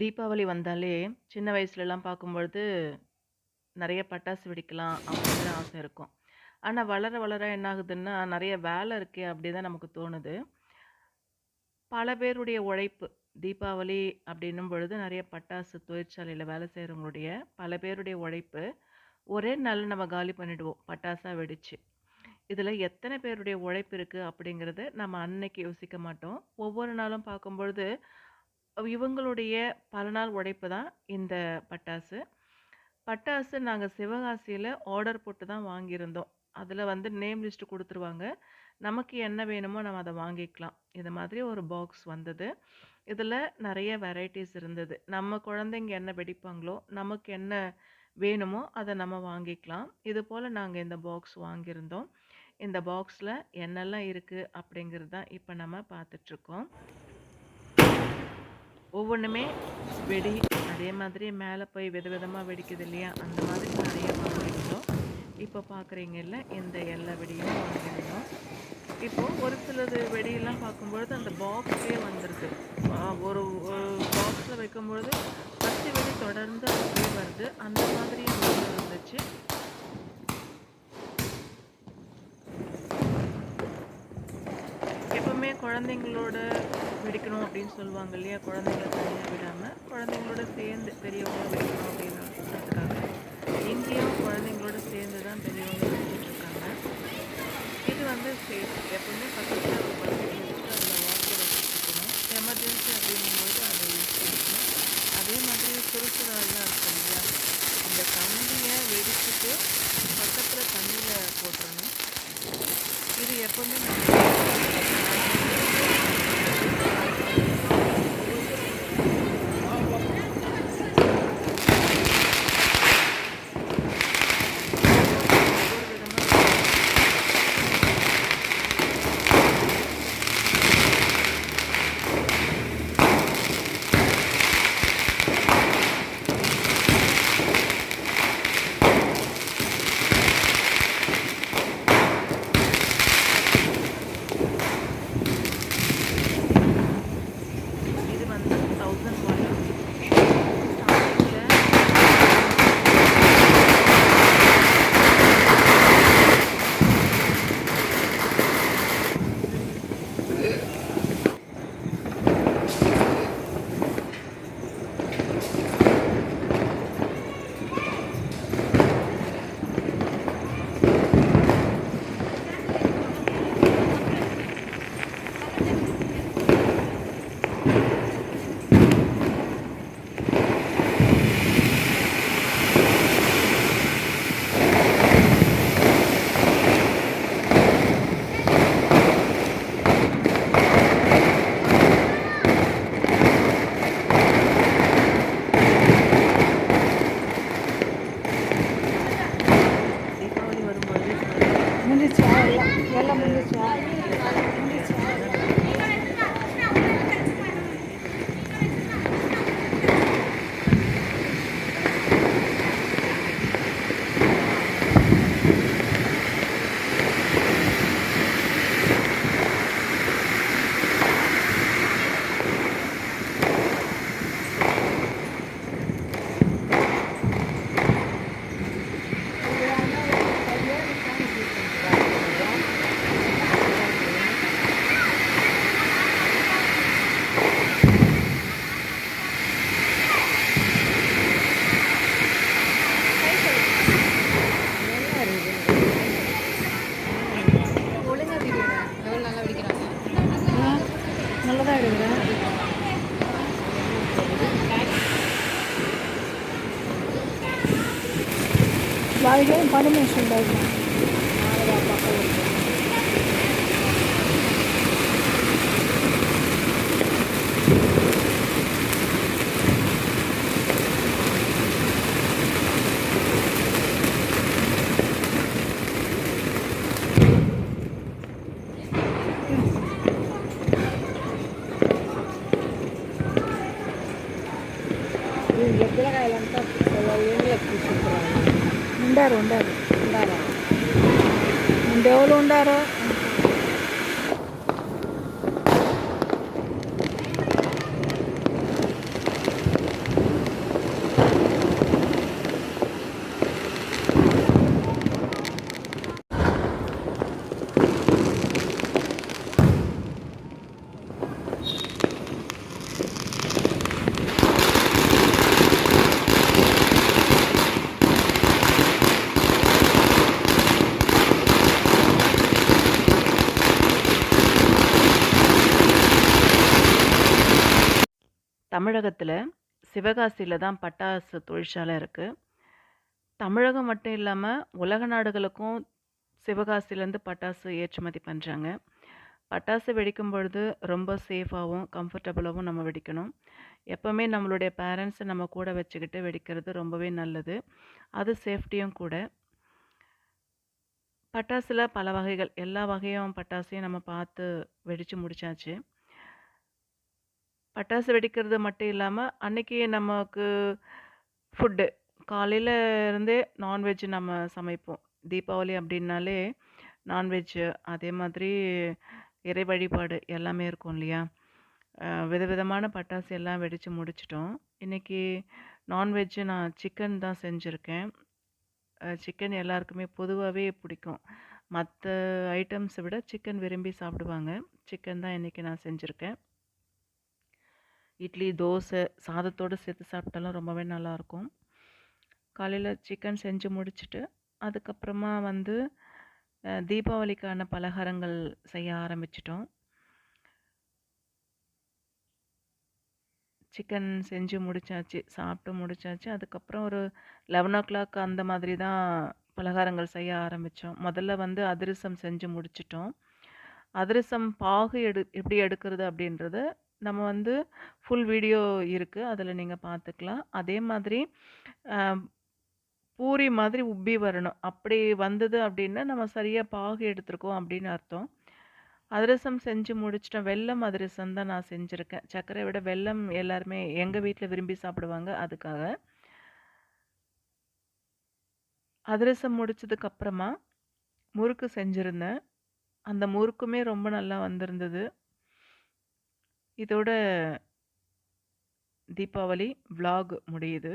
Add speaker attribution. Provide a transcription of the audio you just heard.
Speaker 1: தீபாவளி வந்தாலே சின்ன வயசுலலாம் பார்க்கும்பொழுது, நிறைய பட்டாசு வெடிக்கலாம் அப்படிங்கிற ஆசை இருக்கும். ஆனால் வளர வளர என்ன ஆகுதுன்னா, நிறைய வேலை இருக்கே அப்படி தான் நமக்கு தோணுது. பல பேருடைய உழைப்பு, தீபாவளி அப்படின்னும் பொழுது நிறைய பட்டாசு தொழிற்சாலையில் வேலை செய்கிறவங்களுடைய பல பேருடைய உழைப்பு, ஒரே நாள் நம்ம காலி பண்ணிடுவோம், பட்டாசாக வெடிச்சு. இதில் எத்தனை பேருடைய உழைப்பு இருக்குது அப்படிங்கிறத நம்ம அன்னைக்கு யோசிக்க மாட்டோம். ஒவ்வொரு நாளும் பார்க்கும்பொழுது, இவங்களுடைய பல நாள் உழைப்பு தான் இந்த பட்டாசு. பட்டாசு நாங்கள் சிவகாசியில் ஆர்டர் போட்டு தான் வாங்கியிருந்தோம். அதில் வந்து நேம் லிஸ்ட்டு கொடுத்துருவாங்க நமக்கு என்ன வேணுமோ நம்ம அதை வாங்கிக்கலாம். இது மாதிரி ஒரு பாக்ஸ் வந்தது. இதில் நிறைய வெரைட்டிஸ் இருந்தது. நம்ம குழந்தைங்க என்ன வெடிப்பாங்களோ, நமக்கு என்ன வேணுமோ அதை நம்ம வாங்கிக்கலாம். இது போல் நாங்கள் இந்த பாக்ஸ் வாங்கியிருந்தோம். இந்த பாக்ஸில் என்னெல்லாம் இருக்குது அப்படிங்கிறது தான் இப்போ நம்ம பார்த்துட்ருக்கோம் ஒவ்வொன்றுமே வெடி, அதே மாதிரி மேலே போய் வித விதமாக வெடிக்குது இல்லையா? அந்த மாதிரி நிறைய வாங்கியிருந்தோம். இப்போ பார்க்குறீங்கல்ல, இந்த எல்லா வெடியும் வாங்கியிருந்தோம். இப்போது ஒரு சிலது வெடியெல்லாம் பார்க்கும்பொழுது அந்த பாக்ஸே வந்துடுது ஒரு பாக்ஸில் வைக்கும்பொழுது 10 வெடி தொடர்ந்து அப்படியே வருது. அந்த மாதிரியும் இருந்துச்சு. எப்பவுமே குழந்தைங்களோட வெடிக்கணும் அப்படின்னு சொல்லுவாங்க இல்லையா? குழந்தைங்கள தனியாக விடாமல் குழந்தைங்களோட சேர்ந்து பெரியவங்க வெடிக்கணும் அப்படின்றதுக்காக, இங்கேயும் குழந்தைங்களோட சேர்ந்து தான் பெரியவங்க வெடிச்சிட்டுருக்காங்க. இது வந்து சேஃப். எப்பவுமே பக்கத்தில் ஒரு பக்கெட் வச்சுட்டு அதுல வாட்டர் வச்சுட்டுருக்கணும். எமர்ஜென்சி அப்படிங்கும்போது அதை யூஸ் பண்ணிக்கணும். அதே மாதிரி சுறுசுறாலாம் இருக்கு இல்லையா? இந்த தண்ணியை வெடிச்சுட்டு பக்கத்தில் தண்ணியில் போட்டுறணும். இது எப்பவுமே நம்ம
Speaker 2: వాళ్ళకి పర్మిషన్ ఉండదు ఎగ్గరకాయలంతా ఏళ్ళకి తీసుకుంటారు ఉండారు ఉండారు. ఉండారా? ఉండేవాళ్ళు ఉండారా?
Speaker 1: தமிழகத்தில் சிவகாசியில் தான் பட்டாசு தொழிற்சாலை இருக்குது தமிழகம் மட்டும் இல்லாமல் உலக நாடுகளுக்கும் சிவகாசியிலேருந்து பட்டாசு ஏற்றுமதி பண்ணுறாங்க பட்டாசு வெடிக்கும் பொழுது ரொம்ப சேஃபாகவும் கம்ஃபர்டபுளாகவும் நம்ம வெடிக்கணும். எப்போவுமே நம்மளுடைய பேரண்ட்ஸை நம்ம கூட வச்சுக்கிட்டு வெடிக்கிறது ரொம்பவே நல்லது. அது சேஃப்டியும் கூட. பட்டாசில் பல வகைகள். எல்லா வகையும் பட்டாசையும் நம்ம பார்த்து வெடித்து முடிச்சாச்சு. பட்டாசு வெடிக்கிறது மட்டும் இல்லாமல் அன்னைக்கு நமக்கு ஃபுட்டு காலையில் இருந்தே நான்வெஜ் நம்ம சமைப்போம். தீபாவளி அப்படின்னாலே நான்வெஜ் அதே மாதிரி இறை வழிபாடு எல்லாமே இருக்கும் இல்லையா? விதவிதமான பட்டாசு எல்லாம் வெடித்து முடிச்சுட்டோம். இன்னைக்கு நான்வெஜ்ஜு நான் சிக்கன் தான் செஞ்சுருக்கேன் சிக்கன் எல்லாருக்குமே பொதுவாகவே பிடிக்கும். மற்ற ஐட்டம்ஸை விட சிக்கன் விரும்பி சாப்பிடுவாங்க. சிக்கன் தான் இன்னைக்கு நான் செஞ்சுருக்கேன் இட்லி, தோசை, சாதத்தோட சேர்த்து சாப்பிட்டாலும் ரொம்பவே நல்லாயிருக்கும். காலையில சிக்கன் செஞ்சு முடிச்சுட்டு, அதுக்கப்புறமா வந்து தீபாவளிக்கான பலகாரங்கள் செய்ய ஆரம்பிச்சிட்டோம் சிக்கன் செஞ்சு முடிச்சாச்சு. சாப்பிட்டு முடிச்சாச்சு. அதுக்கப்புறம் ஒரு 11:00 அந்த மாதிரி தான் பலகாரங்கள் செய்ய ஆரம்பிச்சோம். முதல்ல வந்து அதிரசம் செஞ்சு முடிச்சிட்டோம் அதிரசம் பாகு எடு எப்படி எடுக்கிறது அப்படின்றத நம்ம வந்து ஃபுல் வீடியோ இருக்குது அதில் நீங்கள் பார்த்துக்கலாம். அதே மாதிரி பூரி மாதிரி உப்பி வரணும். அப்படி வந்தது அப்படின்னா, நம்ம சரியாக பாகு எடுத்துருக்கோம் அப்படின்னு அர்த்தம். அதிரசம் செஞ்சு முடிச்சிட்டோம் வெல்லம் அதிரசம் தான் நான் செஞ்சுருக்கேன் சர்க்கரை விட வெல்லம் எல்லாருமே எங்கள் வீட்டில் விரும்பி சாப்பிடுவாங்க. அதுக்காக. அதிரசம் முடித்ததுக்கப்புறமா முறுக்கு செஞ்சுருந்தேன் அந்த முறுக்குமே ரொம்ப நல்லா வந்திருந்தது. இதோட தீபாவளி விலாக் முடியுது.